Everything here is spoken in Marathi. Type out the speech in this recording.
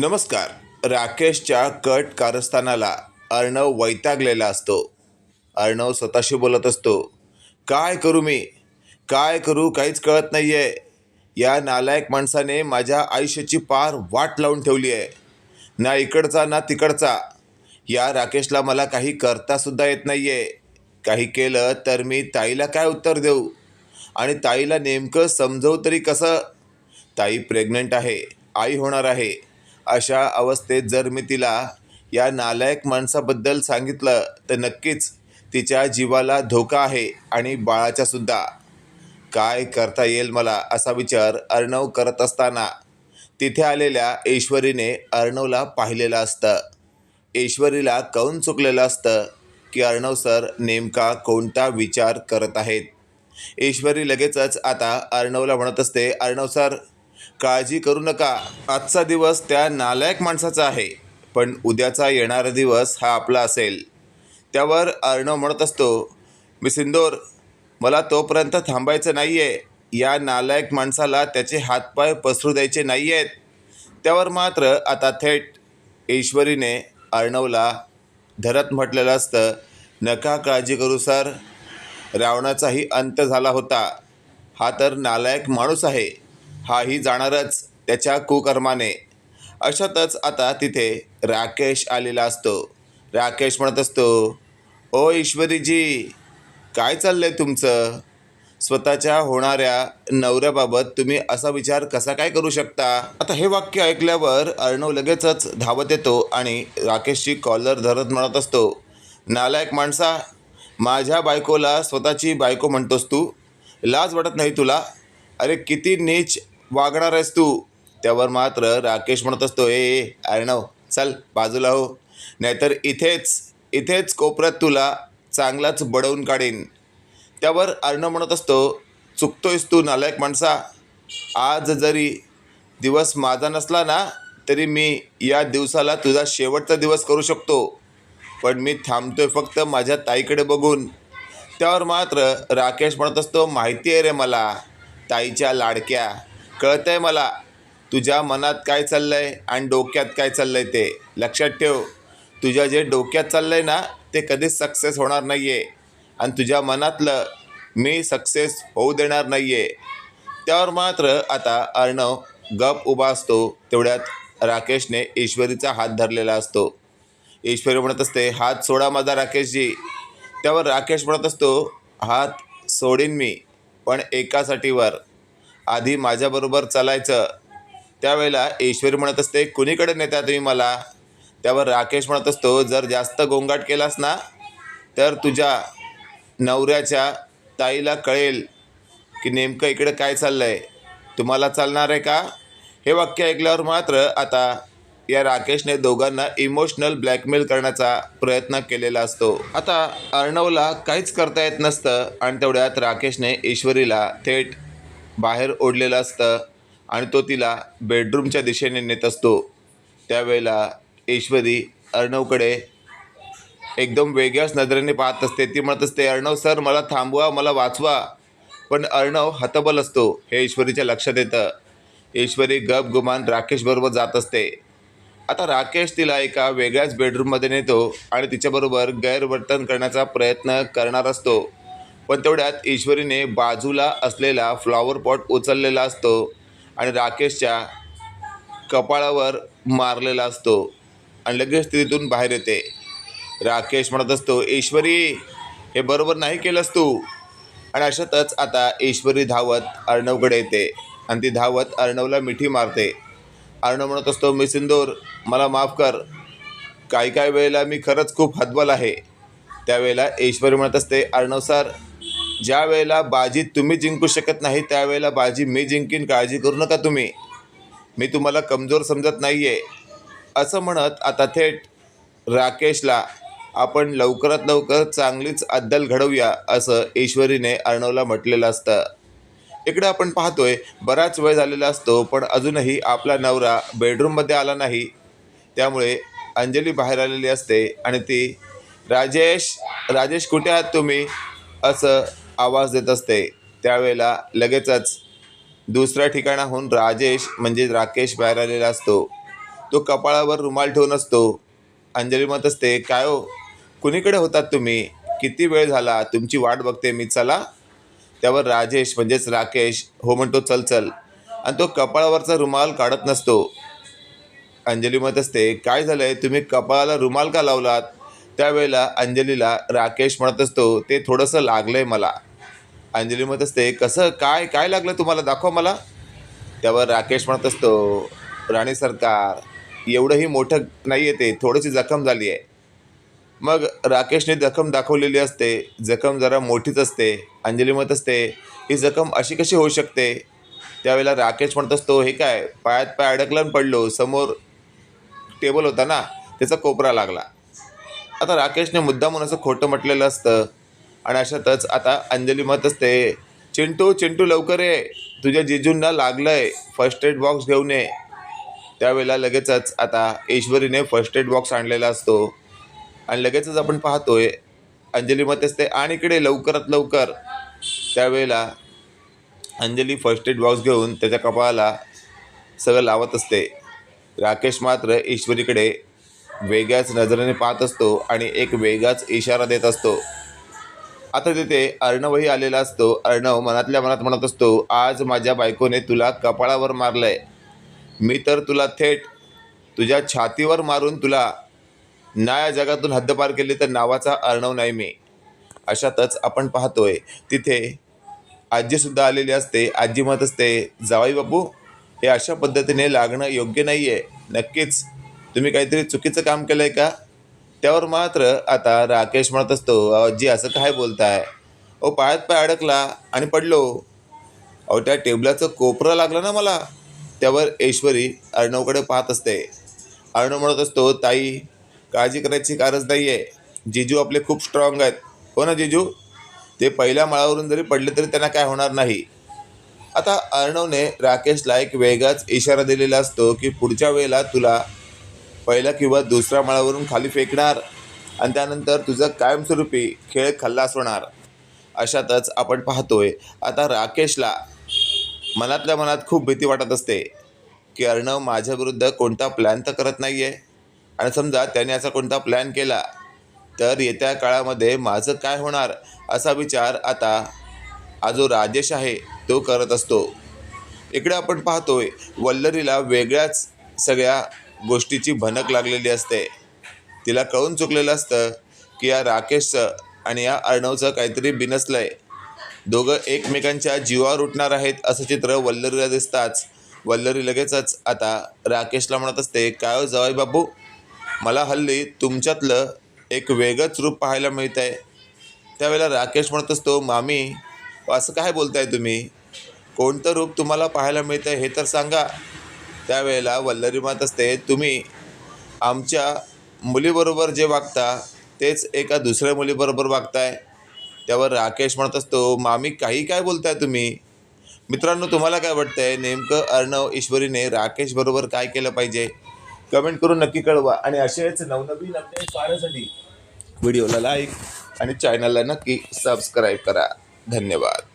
नमस्कार. राकेशच्या कट कारस्थानाला अर्णव वैतागलेला असतो. अर्णव स्वतःशी बोलत असतो. काय करू मी? काय करू? काहीच कळत नाही आहे या नालायक माणसाने माझ्या आयुष्याची पार वाट लावून ठेवली आहे. ना इकडचा ना तिकडचा. या राकेशला मला काही करतासुद्धा येत नाही आहे काही केलं तर मी ताईला काय उत्तर देऊ? आणि ताईला नेमकं समजवू तरी कसं? ताई प्रेग्नंट आहे. आई होणार आहे. अशा अवस्थेत जर मी तिला या नालायक माणसाबद्दल सांगितलं तर नक्कीच तिच्या जीवाला धोका आहे आणि बाळाच्यासुद्धा काय करता येईल मला असा विचार अर्णव करत असताना तिथे आलेल्या ईश्वरीने अर्णवला पाहिलेलं असतं. ईश्वरीला कौन चुकलेलं असतं की अर्णव सर नेमका कोणता विचार करत आहेत? ईश्वरी लगेचच आता अर्णवला म्हणत असते अर्णव सर काळजी करू नका. आजचा दिवस त्या नालायक माणसाचा आहे पण उद्याचा येणारा दिवस हा आपला असेल. त्यावर अर्णव म्हणत असतो मी सिंदोर मला तोपर्यंत थांबायचं नाही आहे या नालायक माणसाला त्याचे हातपाय पसरू द्यायचे नाही आहेत त्यावर मात्र आता थेट ईश्वरीने अर्णवला धरत म्हटलेलं असतं नका काळजी करू सर. रावणाचाही अंत झाला होता. हा तर नालायक माणूस आहे. हाही जाणारच त्याच्या कुकर्माने. अशातच आता तिथे राकेश आलेला असतो. राकेश म्हणत असतो ओ ईश्वरीजी काय चाललं आहे तुमचं? स्वतःच्या होणाऱ्या नवऱ्याबाबत तुम्ही असा विचार कसा काय करू शकता? आता हे वाक्य ऐकल्यावर अर्णव लगेचच धावत येतो आणि राकेशची कॉलर धरत म्हणत असतो नालायक माणसा माझ्या बायकोला स्वतःची बायको म्हणतोस तू? लाज वाटत नाही तुला? अरे किती नीच वागणार आहेस तू? त्यावर मात्र राकेश म्हणत असतो ए ए, अर्णव चल बाजूला हो. नाहीतर इथेच इथेच कोपऱ्यात तुला चांगलाच बडवून काढीन. त्यावर अर्णव म्हणत असतो चुकतोयस तू नालायक माणसा. आज जरी दिवस माझा नसला ना तरी मी या दिवसाला तुझा शेवटचा दिवस करू शकतो. पण मी थांबतोय फक्त माझ्या ताईकडे बघून. त्यावर मात्र राकेश म्हणत असतो माहिती आहे रे मला. ताईच्या लाडक्या. कळतंय मला तुझ्या मनात काय चाललं आहे आणि डोक्यात काय चाललं आहे ते? लक्षात ठेव. तुझ्या जे डोक्यात चाललं आहे ना ते कधीच सक्सेस होणार नाही आहे आणि तुझ्या मनातलं मी सक्सेस होऊ देणार नाही आहे त्यावर मात्र आता अर्णव गप उभा असतो. तेवढ्यात राकेशने ईश्वरीचा हात धरलेला असतो. ईश्वरी म्हणत असते हात सोडा माझा राकेशजी. त्यावर राकेश म्हणत असतो हात सोडीन मी. पण एकासाठीवर आधी माझ्याबरोबर चालायचं. त्यावेळेला ईश्वरी म्हणत असते कुणीकडे नेता तुम्ही मला? त्यावर राकेश म्हणत असतो जर जास्त गोंगाट केलास ना तर तुझ्या नवऱ्याच्या ताईला कळेल की नेमकं इकडे काय चाललं आहे तुम्हाला चालणार आहे का? हे वाक्य ऐकल्यावर मात्र आता या राकेशने दोघांना इमोशनल ब्लॅकमेल करण्याचा प्रयत्न केलेला असतो. आता अर्णवला काहीच करता येत नसतं आणि तेवढ्यात राकेशने ईश्वरीला थेट बाहेर ओढलेलं असतं आणि तो तिला बेडरूमच्या दिशेने नेत असतो. त्यावेळेला ईश्वरी अर्णवकडे एकदम वेगळ्याच नजरेने पाहत असते. ती म्हणत असते अर्णव सर मला थांबवा मला वाचवा. पण अर्णव हतबल असतो हे ईश्वरीच्या लक्षात येतं. ईश्वरी गप गुमान राकेशबरोबर जात असते. आता राकेश तिला एका वेगळ्याच बेडरूममध्ये नेतो आणि तिच्याबरोबर गैरवर्तन करण्याचा प्रयत्न करणार असतो. पण तेवढ्यात ईश्वरीने बाजूला असलेला फ्लॉवर पॉट उचललेला असतो आणि राकेशच्या कपाळावर मारलेला असतो आणि लगेच ती तिथून बाहेर येते. राकेश म्हणत असतो ईश्वरी हे बरोबर नाही केलंस तू. आणि अशातच आता ईश्वरी धावत अर्णवकडे येते आणि ती धावत अर्णवला मिठी मारते. अर्णव म्हणत असतो मी सिंदूर मला माफ कर. काही काही वेळेला मी खरंच खूप हतबल आहे. त्यावेळेला ईश्वरी म्हणत असते अर्णव सर ज्या वेळेला बाजी तुम्ही जिंकू शकत नाही त्यावेळेला बाजी मी जिंकीन काळजी करू नका तुम्ही. मी तुम्हाला कमजोर समजत नाही आहे असं म्हणत आता थेट राकेशला आपण लवकरात लवकर चांगलीच अद्दल घडवूया असं ईश्वरीने अर्णवला म्हटलेलं असतं. इकडे आपण पाहतोय बराच वेळ झालेला असतो पण अजूनही आपला नवरा बेडरूममध्ये आला नाही. त्यामुळे अंजली बाहेर आलेली असते आणि ती राजेश राजेश कुठे आहात तुम्ही? असं आवाज देत असते. त्यावेळेला लगेचच दुसऱ्या ठिकाणाहून राजेश म्हणजे राकेश बाहेर आलेला असतो. तो कपाळावर रुमाल ठेवून असतो. अंजली म्हणत असते काय हो? कुणीकडे होतात तुम्ही? किती वेळ झाला? तुमची वाट बघते मी चला. त्यावर राजेश म्हणजेच राकेश हो म्हणतो चल चल. आणि तो कपाळावरचा रुमाल काढत नसतो. अंजली म्हणत असते काय झालं आहे तुम्ही कपाळाला रुमाल का लावलात? त्यावेळेला अंजलीला राकेश म्हणत असतो ते थोडंसं लागलं आहे मला. अंजली म्हणत असते कसं? काय? काय लागलं तुम्हाला? दाखवा मला. त्यावर राकेश म्हणत असतो राणी सरकार एवढंही मोठं नाही आहे ते थोडीशी जखम झाली आहे. मग राकेशने जखम दाखवलेली असते जखम जरा मोठीच असते. अंजली म्हणत असते ही जखम अशी कशी होऊ शकते? त्यावेळेला राकेश म्हणत असतो हे काय? पायात पाय अडकलं पडलो समोर टेबल होता ना त्याचा कोपरा लागला. आता राकेशने मुद्दामून असं खोटं म्हटलेलं असतं. आणि अशातच आता अंजली म्हणत असते चिंटू चिंटू लवकर ये. तुझ्या जिजूंना लागलं आहे फर्स्ट एड बॉक्स घेऊन ये. त्यावेळेला लगेचच आता ईश्वरीने फर्स्ट एड बॉक्स आणलेला असतो. आणि लगेचच आपण पाहतोय अंजली म्हणत असते आणि इकडे लवकरात लवकर. त्यावेळेला अंजली फर्स्ट एड बॉक्स घेऊन त्याच्या कपाळाला सगळं लावत असते. राकेश मात्र ईश्वरीकडे वेगळ्याच नजरेने पाहत असतो आणि एक वेगळाच इशारा देत असतो. आता तिथे अर्णवही आलेला असतो. अर्णव मनातल्या मनात म्हणत असतो आज माझ्या बायकोने तुला कपाळावर मारलंय. मी तर तुला थेट तुझ्या छातीवर मारून तुला ना या जगातून हद्दपार केली तर नावाचा अर्णव नाही मी. अशातच आपण पाहतोय तिथे आजीसुद्धा आलेली असते. आजी म्हणत असते जावाई बापू हे अशा पद्धतीने लागणं योग्य नाही आहे नक्कीच. तुम्ही काहीतरी चुकीचं काम केलं आहे का? त्यावर मात्र आता राकेश म्हणत असतो जी असं काय बोलताय? ओ पायात पाय अडकला आणि पडलो. अहो त्या टेबलाचं कोपरं लागलं ना मला. त्यावर ऐश्वरी अर्णवकडे पाहत असते. अर्णव म्हणत असतो ताई काळजी करायची गरज नाही आहे जिजू आपले खूप स्ट्रॉंग आहेत. हो ना जिजू? ते पहिल्या माळावरून जरी पडले तरी त्यांना काय होणार नाही. आता अर्णवने राकेशला एक वेगळाच इशारा दिलेला असतो की पुढच्या वेळेला तुला पहिला किंवा दुसऱ्या माळावरून खाली फेकणार आणि त्यानंतर तुझं कायमस्वरूपी खेळ खल्लास होणार. अशातच आपण पाहतोय आता राकेशला मनातल्या मनात खूप भीती वाटत असते की अर्णव माझ्याविरुद्ध कोणता प्लॅन तर करत नाही आहे आणि समजा त्याने असा कोणता प्लॅन केला तर येत्या काळामध्ये माझं काय होणार असा विचार आता हा जो राजेश आहे तो करत असतो. इकडे आपण पाहतोय वल्लरीला वेगळ्याच सगळ्या गोष्टीची भनक लागलेली असते. तिला कळून चुकलेलं असतं की या राकेशचं आणि या अर्णवचं काहीतरी बिनसलं आहे दोघं एकमेकांच्या जीवावर उठणार आहेत असं चित्र वल्लरीला दिसताच. वल्लरी लगेचच आता राकेशला म्हणत असते काय हो जवाई बाबू? मला हल्ली तुमच्यातलं एक वेगळंच रूप पाहायला मिळतं आहे त्यावेळेला राकेश म्हणत असतो मामी असं काय बोलताय तुम्ही? कोणतं रूप तुम्हाला पाहायला मिळतं हे तर सांगा. त्यावेळेला वल्लरी म्हणत असते तुम्ही आमच्या मुलीबरोबर जे वागता तेच एका दुसऱ्या मुलीबरोबर वागताय. त्यावर राकेश म्हणत असतो मामी काही काय बोलताय तुम्ही? मित्रांनो तुम्हाला काय वाटतंय? नेमकं अर्णव ईश्वरीने राकेश बरोबर काय केलं पाहिजे? कमेंट करून नक्की कळवा आणि असेच नवनवीन अपडेट पाहण्यासाठी व्हिडिओला लाईक आणि चॅनलला नक्की सबस्क्राईब करा. धन्यवाद.